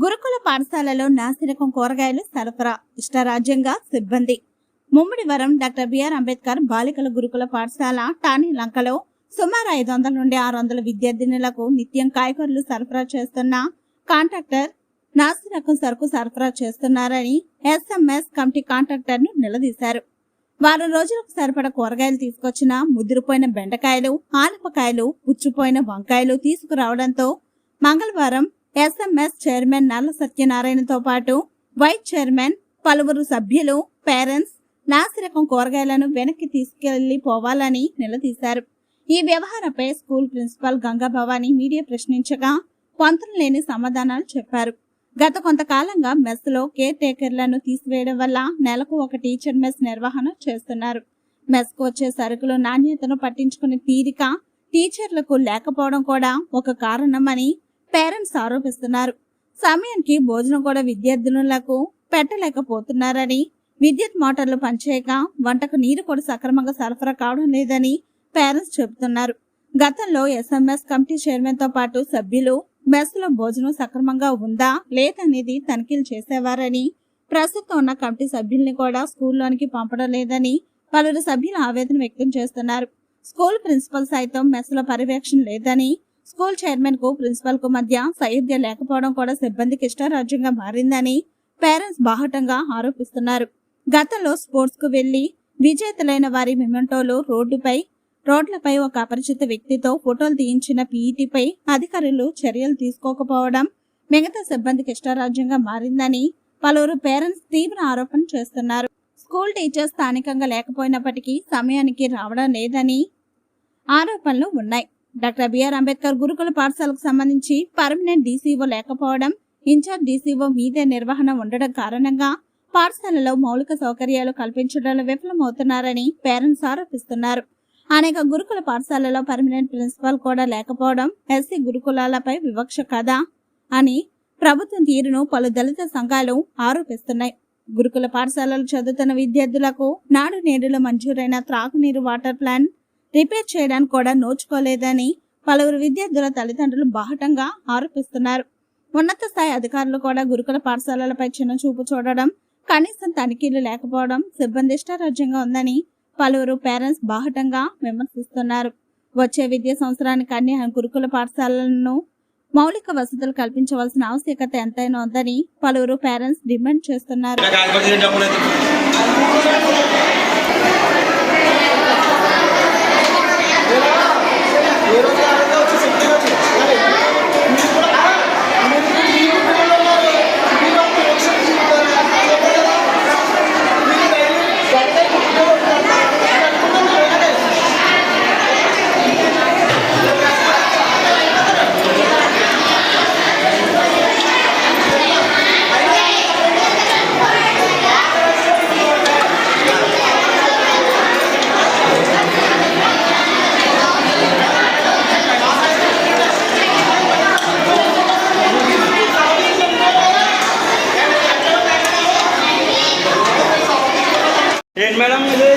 గురుకుల పాఠశాలలో నాసిరకం కూరగాయలు సరఫరా ఇష్టరాజ్యంగా సిబ్బంది. ముమ్మిడివరం డాక్టర్ బిఆర్ అంబేద్కర్ బాలికల గురుకుల పాఠశాల టానీ లంకలో సుమారు ఐదు వందల నుండి ఆరు వందల విద్యార్థినులకు నిత్యం కాయగూరలు సరఫరా చేస్తున్న కాంట్రాక్టర్ నాసిరకం సరుకు సరఫరా చేస్తున్నారని ఎస్ఎంఎస్ కమిటీ కాంట్రాక్టర్ను నిలదీశారు. వారం రోజులకు సరిపడ కూరగాయలు తీసుకొచ్చిన ముదిరిపోయిన బెండకాయలు ఆనపకాయలు పుచ్చిపోయిన వంకాయలు తీసుకురావడంతో మంగళవారం ఎస్ఎంఎస్ చైర్మన్ నల్ల సత్యనారాయణతో పాటు వైస్ చైర్మన్ పలువురు సభ్యులు పేరెంట్స్ నాసిరకం కూరగాయలను వెనక్కి తీసుకెళ్ళి పోవాలని నిలదీశారు. ఈ వ్యవహారంపై school principal Ganga Bhavani media ప్రశ్నించగా పొంతన లేని సమాధానాలు చెప్పారు. గత కొంతకాలంగా మెస్లో కేర్ టేకర్లను తీసివేయడం వల్ల నెలకు ఒక టీచర్ మెస్ నిర్వహణ చేస్తున్నారు. మెస్కు వచ్చే సరుకులు నాణ్యతను పట్టించుకునే తీరిక టీచర్లకు లేకపోవడం కూడా ఒక కారణమని పేరెంట్స్ ఆరోపిస్తున్నారు. సమయానికి భోజనం కూడా విద్యార్థినులకు పెట్టలేకపోతున్నారని విద్యుత్ మోటార్లు పనిచేయక వంటకు నీరు కూడా సక్రమంగా సరఫరా కావడం లేదని పేరెంట్స్ చెబుతున్నారు. గతంలో ఎస్ఎంఎస్ కమిటీ చైర్మన్తో పాటు సభ్యులు మెస్లో భోజనం సక్రమంగా ఉందా లేదనేది తనిఖీలు చేసేవారని ప్రస్తుతం ఉన్న కమిటీ సభ్యుల్ని కూడా స్కూల్లోనికి పంపడం లేదని పలువురు సభ్యులు ఆవేదన వ్యక్తం చేస్తున్నారు. స్కూల్ ప్రిన్సిపల్ సైతం మెస్లో పర్యవేక్షణ లేదని స్కూల్ చైర్మన్కు ప్రిన్సిపల్కు మధ్య సైద్య లేకపోవడం కూడా సిబ్బందికి ఇష్టారాజ్యంగా మారిందని పేరెంట్స్ బాహటంగా ఆరోపిస్తున్నారు. గతంలో స్పోర్ట్స్కు వెళ్ళి విజేతలైన వారి మెమెంటోలు రోడ్డుపై రోడ్లపై ఒక అపరిచిత వ్యక్తితో ఫోటోలు తీయించిన పీఈటీపై అధికారులు చర్యలు తీసుకోకపోవడం మిగతా సిబ్బందికి ఇష్టారాజ్యంగా మారిందని పలువురు పేరెంట్స్ తీవ్ర ఆరోపణ చేస్తున్నారు. స్కూల్ టీచర్స్ స్థానికంగా లేకపోయినప్పటికీ సమయానికి రావడం లేదని ఆరోపణలు ఉన్నాయి. డాక్టర్ బిఆర్ అంబేద్కర్ గురుకుల పాఠశాలకు సంబంధించి పర్మనెంట్ డీసీఓ లేకపోవడం ఇన్ఛార్జ్ డీసీఓ మీదే నిర్వహణ ఉండడం కారణంగా పాఠశాలలో మౌలిక సౌకర్యాలు కల్పించడంలో విఫలమవుతున్నారని పేరెంట్స్ ఆరోపిస్తున్నారు. అనేక గురుకుల పాఠశాలలో పర్మనెంట్ ప్రిన్సిపాల్ కూడా లేకపోవడం ఎస్సీ గురుకులాలపై వివక్ష కదా అని ప్రభుత్వం తీరును పలు దళిత సంఘాలు ఆరోపిస్తున్నాయి. గురుకుల పాఠశాలలు చదువుతున్న విద్యార్థులకు నాడు నేడులో మంజూరైన త్రాగునీరు వాటర్ ప్లాంట్ రిపేర్ చేయడానికి కూడా నోచుకోలేదని పలువురు విద్యార్థుల తల్లిదండ్రులు బాహటంగా ఆరోపిస్తున్నారు. ఉన్నత స్థాయి అధికారులు కూడా గురుకుల పాఠశాలలపై చిన్న చూపు చూడడం కనీసం తనిఖీలు లేకపోవడం సిబ్బంది ఇష్టారాజ్యంగా ఉందని పలువురు పేరెంట్స్ బాహటంగా విమర్శిస్తున్నారు. వచ్చే విద్యా సంవత్సరానికి అన్ని గురుకుల పాఠశాలలను మౌలిక వసతులు కల్పించవలసిన ఆవశ్యకత ఎంతైనా ఉందని పలువురు పేరెంట్స్ డిమాండ్ చేస్తున్నారు నాకు ఆగిపోతే ఏం చెప్పలేదు ఏంటి మేడం ఇది ఆ, నేను అన్నం చేసి అందరూ మంచిగా తీసుకుంటారండి మంచి తీసుకోవాలి మేడం, మంచి తీసుకోవాలి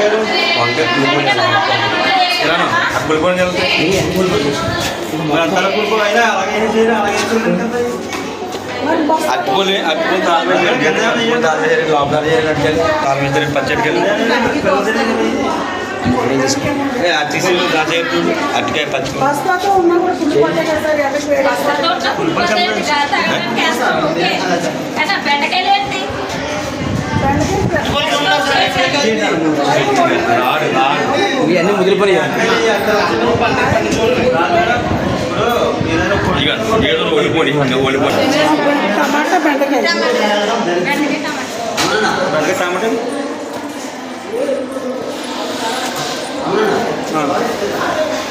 బెండకాయలు వంకాయ పులిపోయి ఇలాను అక్కడ పులిపోయి జరుగుతాయి మరి అంతలా పులిపోయి అయినా అలాగే ఏం చేయాలి అలాగే చేస్తున్నాం కదా మరి బస్ అట్టుపులి అట్టుపులి తాళమేసి లోపల తాళమేసి పచ్చడికి అట్టి దాచేపు అట్టికాయ పచ్చి బస్తాతో ఇవన్నీ ముదిరిపోయి ఇక ఏదో ఒడిపోడి ఒడిపోడి టమాటా బెండకాయ బెండకాయ టమాటా? వాళ్ళు తిరిగి పంపించేసి మంచి టమాటా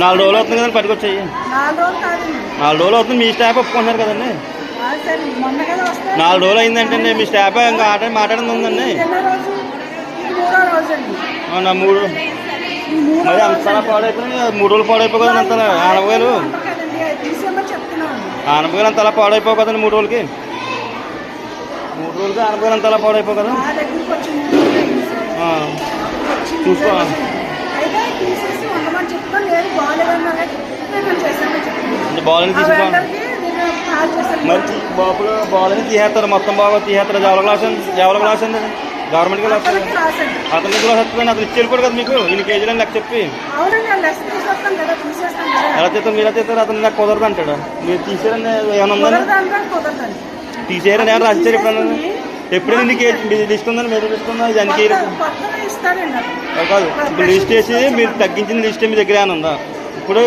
నాలుగు రోజులు అవుతుంది కదండి పట్టుకొచ్చాయి నాలుగు రోజులు అవుతుంది మీ స్టాఫ్ ఒప్పుకుంటున్నారు కదండి. నాలుగు రోజులు అయిందంటే మీ స్టాఫ్ ఇంకా ఆట మాట్లాడింది ఉందండి. అవునా మూడు? మరి రోజు అంతలా పాడైపోయి మూడు రోజులు పాడైపోయి కదండి అంతలా ఆనపకాయలు ఆనపకాయలు అంతలా పాడైపోవు కదండి మూడు రోజులకి. మూడు రోజులకి ఆనపకాయలు అంతలా పాడైపోవు కదా. చూసుకో. ఉండమని చెప్తాను లేదు బాగాలేదన్నా కాల్ చేశాను మరి బాబులు బాలని తీసేస్తారు మొత్తం బాగా తీసేస్తారు. ఎవరి క్లాస్ ఎవరి క్లాస్ అండి గవర్నమెంట్ క్లాస్ అతని క్లాస్ వస్తుంది అతను ఇచ్చి వెళ్ళిపోడు కదా మీకు. ఇన్ని కేజీలు అని లెక్క చెప్పి. ఎలా చేస్తారు మీరు చేస్తారు అతను నాకు కుదరదు అంటాడు? మీరు తీసారని ఏమైనా కుదరదండి. తీసేయరని ఏమైనా రాసిచ్చారు ఎప్పుడన్నా? ఎప్పుడు ఇన్ని కేజీ మీరు లిస్ట్ ఉందని మీరు లిస్ట్ ఉందా? ఇది కాదు. ఇప్పుడు లిస్ట్ వేసి మీరు తగ్గించిన లిస్ట్ మీ దగ్గర ఏమైనా ఉందా? ఇప్పుడు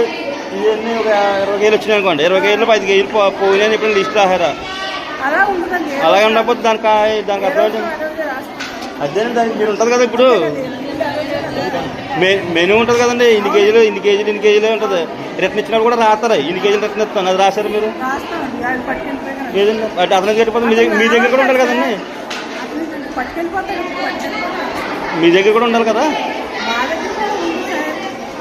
ఇవన్నీ ఒక ఇరవై కేజీలు వచ్చినాయి అనుకోండి. ఇరవై కేజీలు పది కేజీలు పోయినాయని ఇప్పుడు లిస్ట్ రాహారా అలాగే ఉండకపోతే దానికి దానికి అర్థం? అదేనండి దానికి మీరు ఉంటుంది కదా ఇప్పుడు. మెనూ ఉంటుంది కదండి. ఇన్ని కేజీలు ఇన్ని కేజీలు ఇన్ని కేజీలు ఉంటుంది. రిటర్న్ ఇచ్చినప్పుడు కూడా రాస్తారు? ఇన్ని కేజీలు రిటర్న్ ఇస్తాను. అది రాశారు మీరు? లేదండి అంటే అతనికి గట్టిపోతే మీ దగ్గర కూడా ఉండాలి కదండి. మీ దగ్గర కూడా ఉండాలి కదా?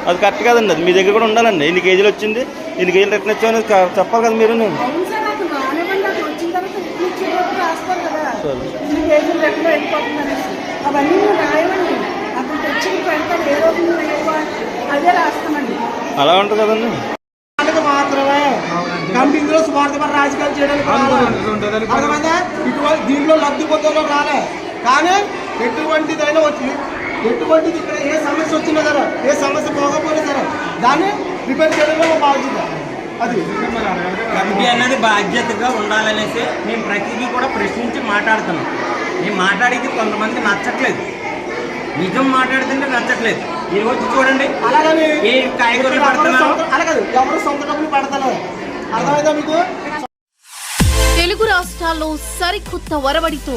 అది కరెక్ట్ కాదండి అది మీ దగ్గర కూడా ఉండాలండి. ఇన్ని కేజీలు వచ్చింది? ఇన్ని కేజీలు రిటర్న్ ఇచ్చామని క- చెప్పాలి కదా మీరు రాస్తామండి. అలా ఉంటుంది కదండి. మాత్రమే. స్వార్థపర రాజకీయాలు చేయడానికి దీంట్లో లబ్ధి పొందలో రాలే. కానీ ఎటువంటిదైనా వచ్చి ఎటువంటిది ఇక్కడ ఏ సమస్య వచ్చినా సరే ఏ సమస్య పోకపోయినా సరే దాన్ని రిపేర్ చేయడంలో మా బాధ్యత. అది. కమిటీ అనేది బాధ్యతగా ఉండాలనేసి మేము ప్రతిదీ కూడా ప్రశ్నించి మాట్లాడుతున్నాం. మేము మాట్లాడేది కొంతమంది నచ్చట్లేదు. నిజం మాట్లాడుతుంటే నచ్చట్లేదు. ఈ రోజు చూడండి. అలాగని ఏ కాయగూరలు పడుతున్నారో. సొంత- అలాగదు ఎవరు సొంత డబ్బులు పెడతలేదు అర్థమైందా మీకు? తెలుగు రాష్ట్రాల్లో సరికొత్త వరవడితో